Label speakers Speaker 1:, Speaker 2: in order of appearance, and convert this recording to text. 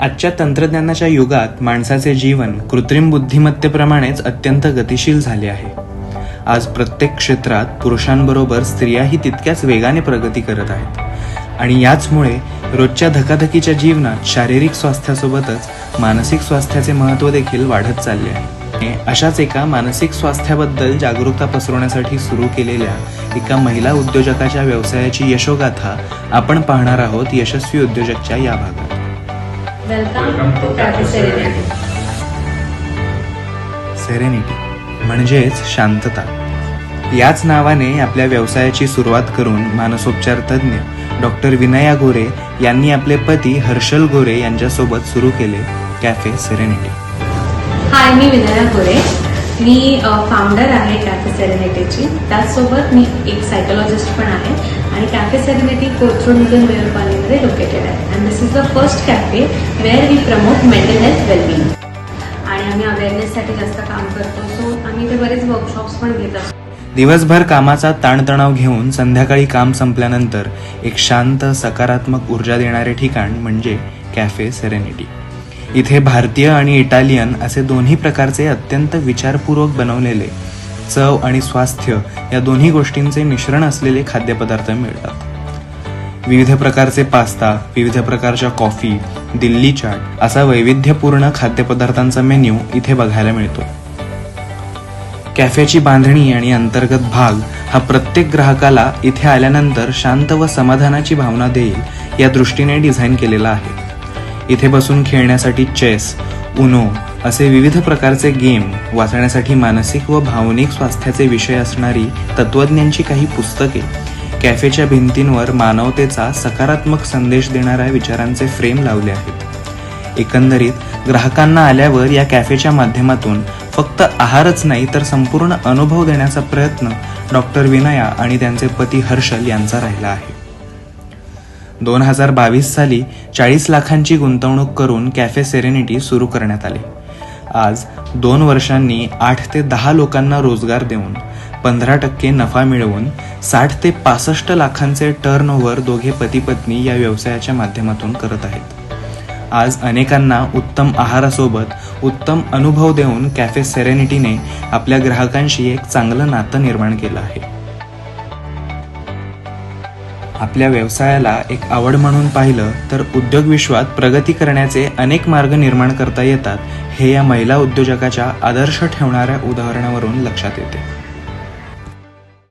Speaker 1: आजच्या तंत्रज्ञानाच्या युगात माणसाचे जीवन कृत्रिम बुद्धिमत्तेप्रमाणेच अत्यंत गतिशील झाले आहे. आज प्रत्येक क्षेत्रात पुरुषांबरोबर स्त्रियाही तितक्याच वेगाने प्रगती करत आहेत. आणि याचमुळे रोजच्या धकाधकीच्या जीवनात शारीरिक स्वास्थ्यासोबतच मानसिक स्वास्थ्याचे महत्त्व देखील वाढत चालले आहे. अशाच एका मानसिक स्वास्थ्याबद्दल जागरूकता पसरवण्यासाठी सुरू केलेल्या एका महिला उद्योजकाच्या व्यवसायाची यशोगाथा आपण पाहणार आहोत यशस्वी उद्योजकच्या या भागात.
Speaker 2: Welcome to Cafe Serenity
Speaker 1: Serenity म्हणजेच शांतता. याच नावाने आपल्या व्यवसायाची सुरुवात करून मानसोपचार तज्ज्ञ डॉक्टर विनया गोरे यांनी आपले पती हर्षल गोरे यांच्यासोबत सुरू केले कॅफे सेरेनिटी
Speaker 2: हाय मी विनया गोरे. मी फाउंडर आहे कॅफे सेरेनेटीची त्याचसोबत मी एक सायकोलॉजिस्ट पण आहे आणि कॅफे सेरेनेटी कोथरूडमधून मेयर कॉलनीमध्ये लोकेटेड आहे. And this is the first cafe where we promote mental health wellbeing आणि आम्ही अवेअरनेससाठी जास्त काम करतो. सो आम्ही ते बरेच वर्कशॉप्स पण घेत असतो.
Speaker 1: दिवसभर कामाचा ताणतणाव घेऊन संध्याकाळी काम संपल्यानंतर एक शांत सकारात्मक ऊर्जा देणारे ठिकाण म्हणजे कॅफे सेरेनिटी इथे भारतीय आणि इटालियन असे दोन्ही प्रकारचे अत्यंत विचारपूर्वक बनवलेले चव आणि स्वास्थ्य या दोन्ही गोष्टींचे मिश्रण असलेले खाद्यपदार्थ मिळतात. विविध प्रकारचे पास्ता विविध प्रकारच्या कॉफी दिल्ली चाट असा वैविध्यपूर्ण खाद्यपदार्थांचा मेन्यू इथे बघायला मिळतो. कॅफेची बांधणी आणि अंतर्गत भाग हा प्रत्येक ग्राहकाला इथे आल्यानंतर शांत व समाधानाची भावना देईल या दृष्टीने डिझाईन केलेला आहे. इथे बसून खेळण्यासाठी चेस उनो असे विविध प्रकारचे गेम वाचण्यासाठी मानसिक व भावनिक स्वास्थ्याचे विषय असणारी तत्वज्ञांची काही पुस्तके. कॅफेच्या भिंतींवर मानवतेचा सकारात्मक संदेश देणाऱ्या विचारांचे फ्रेम लावले आहेत. एकंदरीत ग्राहकांना आल्यावर या कॅफेच्या माध्यमातून फक्त आहारच नाही तर संपूर्ण अनुभव देण्याचा प्रयत्न डॉक्टर विनया आणि त्यांचे पती हर्षल यांचा राहिला आहे. दोन हजार बावीस साली चाळीस लाखांची गुंतवणूक करून कॅफे सेरेनिटी सुरू करण्यात आले. आज दोन वर्षांनी आठ ते दहा लोकांना रोजगार देऊन पंधरा टक्के नफा मिळवून साठ ते पासष्ट लाखांचे टर्न ओव्हर दोघे पती पत्नी या व्यवसायाच्या माध्यमातून करत आहेत. आज अनेकांना उत्तम आहारासोबत उत्तम अनुभव देऊन कॅफे सेरेनिटीने आपल्या ग्राहकांशी एक चांगलं नातं निर्माण केलं आहे. आपल्या व्यवसायाला एक आवड म्हणून पाहिलं तर उद्योग विश्वात प्रगती करण्याचे अनेक मार्ग निर्माण करता येतात हे या महिला उद्योजकाच्या आदर्श ठेवणाऱ्या उदाहरणावरून लक्षात येते.